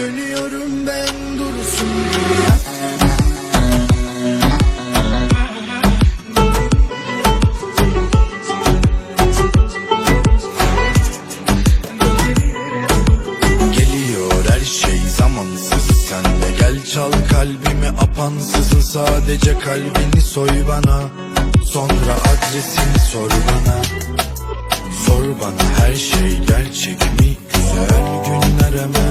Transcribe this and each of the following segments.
Dönüyorum ben dursun Geliyor her şey zamansız. Sen de gel çal kalbimi apansızın. Sadece kalbini soy bana. Sonra adresini sor bana. Sor bana her şey gerçek mi? Güzel günler hemen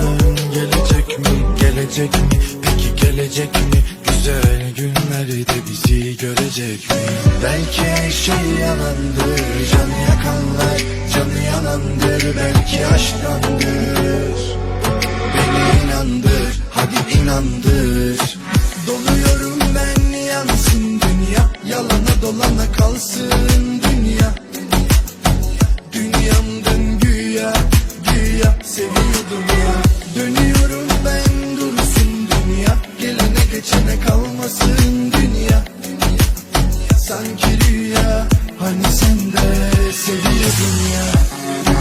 mi? Gelecek mi? Peki gelecek mi? Güzel günlerde bizi görecek mi? Belki her şey yalandır Canı yakanlar canı yalandır Belki aşktandır Beni inandır hadi inandır kalmasın dünya. Sanki rüya. Hani sen de seviyordun ya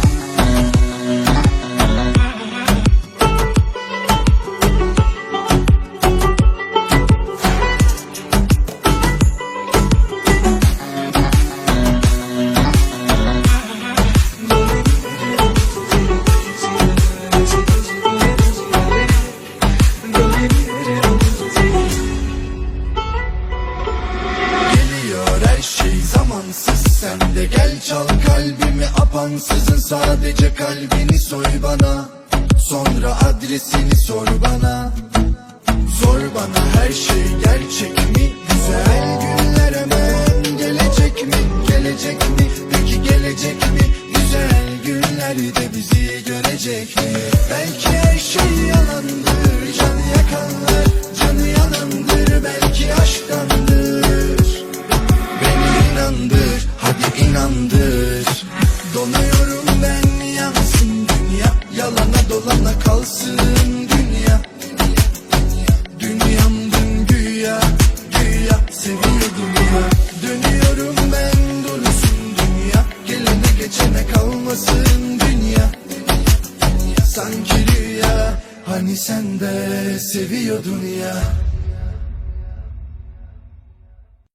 gel çal kalbimi apansızın Sadece kalbini soy bana Sonra adresini sor bana Sor bana her şey gerçek mi? Güzel günler hemen gelecek mi? Gelecek mi? Peki gelecek mi? Güzel günlerde bizi görecek mi? Kalmasın dünya Sanki rüya. Hani sen de seviyordun ya